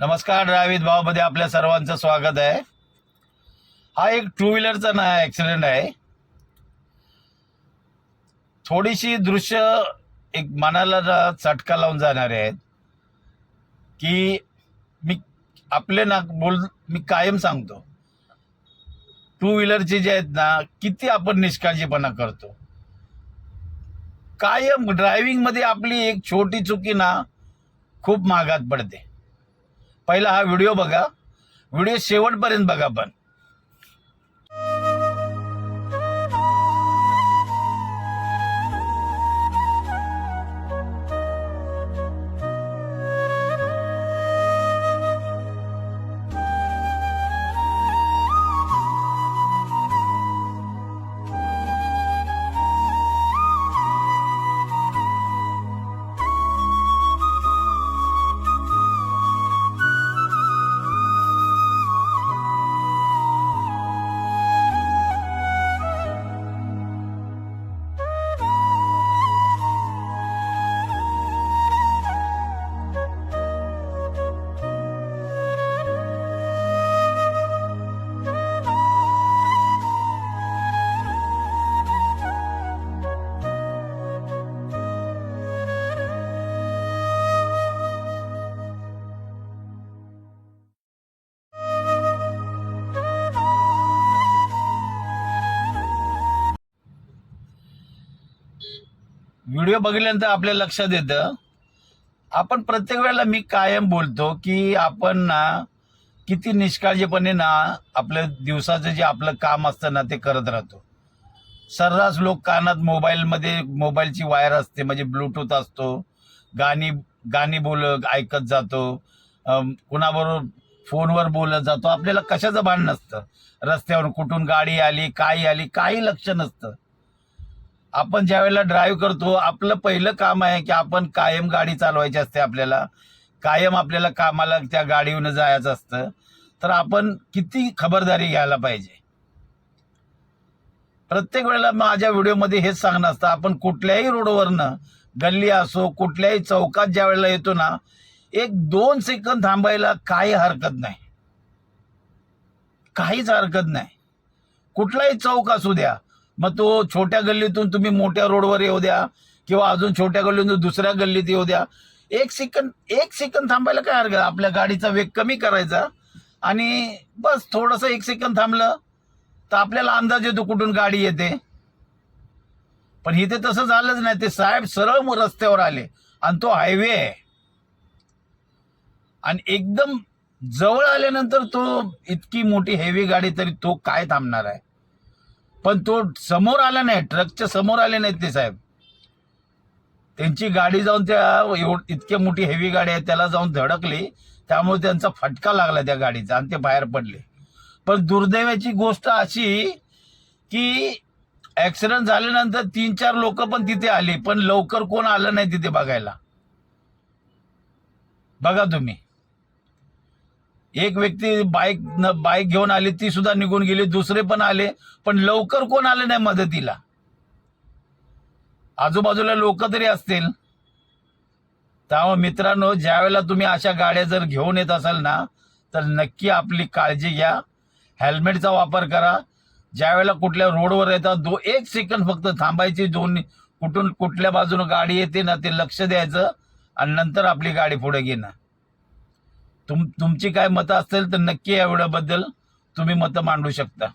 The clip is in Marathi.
नमस्कार ड्रायवित भावमध्ये आपल्या सर्वांचं स्वागत आहे. हा एक टू व्हीलरचा ना ॲक्सिडेंट आहे. थोडीशी दृश्य एक मनाला चटका लावून जाणारे आहेत. की मी आपले ना बोल मी कायम सांगतो. टू व्हीलरचे जे आहेत ना किती आपण निष्काळजीपणा करतो. कायम ड्रायव्हिंगमध्ये आपली एक छोटी चुकी ना खूप महागात पडते. पहिला हा व्हिडिओ बघा. व्हिडिओ शेवटपर्यंत बघा पण. व्हिडिओ बघितल्यानंतर आपल्या लक्षात येतं. आपण प्रत्येक वेळेला मी कायम बोलतो की आपण ना किती निष्काळजीपणे ना आपलं दिवसाचं जे आपलं काम असतं ना ते करत राहतो. सर्रास लोक कानात मोबाईलमध्ये मोबाईलची वायर असते म्हणजे ब्लूटूथ असतो. गाणी गाणी बोल ऐकत जातो. कुणाबरोबर फोनवर बोलत जातो. आपल्याला कशाचं भान नसतं. रस्त्यावर कुठून गाडी आली काही आली काही लक्ष नसतं. आपण ज्या वेळेला ड्राईव्ह करतो आपलं पहिलं काम आहे की आपण कायम गाडी चालवायची असते आपल्याला. कायम आपल्याला कामाला त्या गाडीवरून जायचं असतं. तर आपण किती खबरदारी घ्यायला पाहिजे? प्रत्येक वेळेला माझ्या व्हिडिओमध्ये हेच सांगणं असतं आपण कुठल्याही रोडवरनं गल्ली असो कुठल्याही चौकात ज्या वेळेला येतो ना एक दोन सेकंद थांबायला काही हरकत नाही. काहीच हरकत नाही. कुठलाही चौक असू द्या मग तो छोट्या गल्लीतून तुम्ही मोठ्या रोडवर येऊ द्या किंवा अजून छोट्या गल्लीतून दुसऱ्या गल्लीत येऊ द्या. एक सेकंद एक सेकंद थांबायला काय हरकत? आपल्या गाडीचा वेग कमी करायचा आणि बस थोडंसं एक सेकंद थांबलं तर आपल्याला अंदाज येतो कुठून गाडी येते. पण इथे तसं झालंच नाही. ते साहेब सरळ रस्त्यावर आले आणि तो हायवे आहे. आणि एकदम जवळ आल्यानंतर तो इतकी मोठी हेवी गाडी तरी तो काय थांबणार आहे? पण तो समोर आला नाही ट्रकच्या समोर आले नाहीत ते साहेब. त्यांची गाडी जाऊन त्या एवढ- इतकी मोठी हेवी गाडी आहे त्याला जाऊन धडकली. त्यामुळे त्यांचा फटका लागला त्या गाडीचा आणि ते बाहेर पडले. पण दुर्दैवाची गोष्ट अशी की ॲक्सिडंट झाल्यानंतर तीन चार लोक पण तिथे आली पण लवकर कोण आलं नाही तिथे बघायला. बघा तुम्ही. एक व्यक्ती बाईक बाईक घेऊन आली ती सुद्धा निघून गेली दुसरे पण आले पण लवकर कोण आले नाही मदतीला. आजूबाजूला लोक तरी असतील. त्यामुळे मित्रांनो ज्यावेळेला तुम्ही अशा गाड्या जर घेऊन येत असाल ना तर नक्की आपली काळजी घ्या. हेल्मेटचा वापर करा. ज्यावेळेला कुठल्या रोडवर येतात दो एक सेकंद फक्त थांबायची दोन कुठून कुठल्या बाजूनं गाडी येते ना ते लक्ष द्यायचं आणि नंतर आपली गाडी पुढे घेणं. तुम तुमची काय मतं असतील तर नक्की या व्हिडिओबद्दल तुम्ही मतं मांडू शकता.